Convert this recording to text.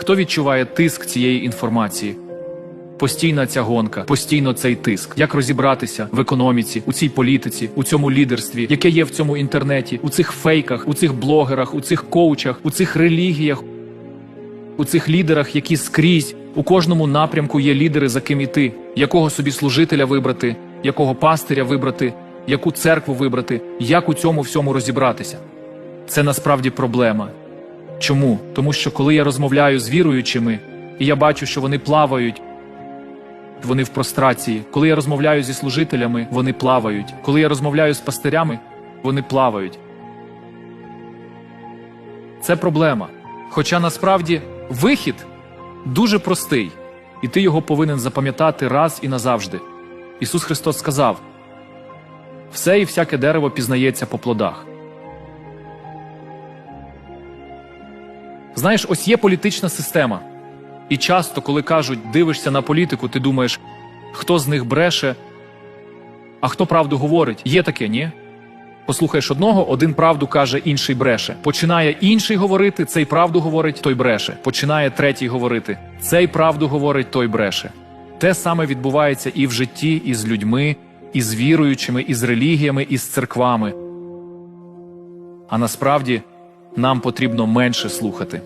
Хто відчуває тиск цієї інформації? Постійна ця гонка, постійно цей тиск. Як розібратися в економіці, у цій політиці, у цьому лідерстві, яке є в цьому інтернеті, у цих фейках, у цих блогерах, у цих коучах, у цих релігіях, у цих лідерах, які скрізь у кожному напрямку є лідери, за ким іти, якого собі служителя вибрати, якого пастиря вибрати, яку церкву вибрати, як у цьому всьому розібратися. Це насправді проблема. Чому? Тому що коли я розмовляю з віруючими, і я бачу, що вони плавають, вони в прострації. Коли я розмовляю зі служителями, вони плавають. Коли я розмовляю з пастирями, вони плавають. Це проблема. Хоча насправді вихід дуже простий, і ти його повинен запам'ятати раз і назавжди. Ісус Христос сказав: все і всяке дерево пізнається по плодах. Знаєш, ось є політична система. І часто, коли кажуть, дивишся на політику, ти думаєш, хто з них бреше, а хто правду говорить. Є таке, ні? Послухаєш одного, один правду каже, інший бреше. Починає інший говорити, цей правду говорить, той бреше. Починає третій говорити, цей правду говорить, той бреше. Те саме відбувається і в житті, і з людьми, і з віруючими, і з релігіями, і з церквами. А насправді нам потрібно менше слухати.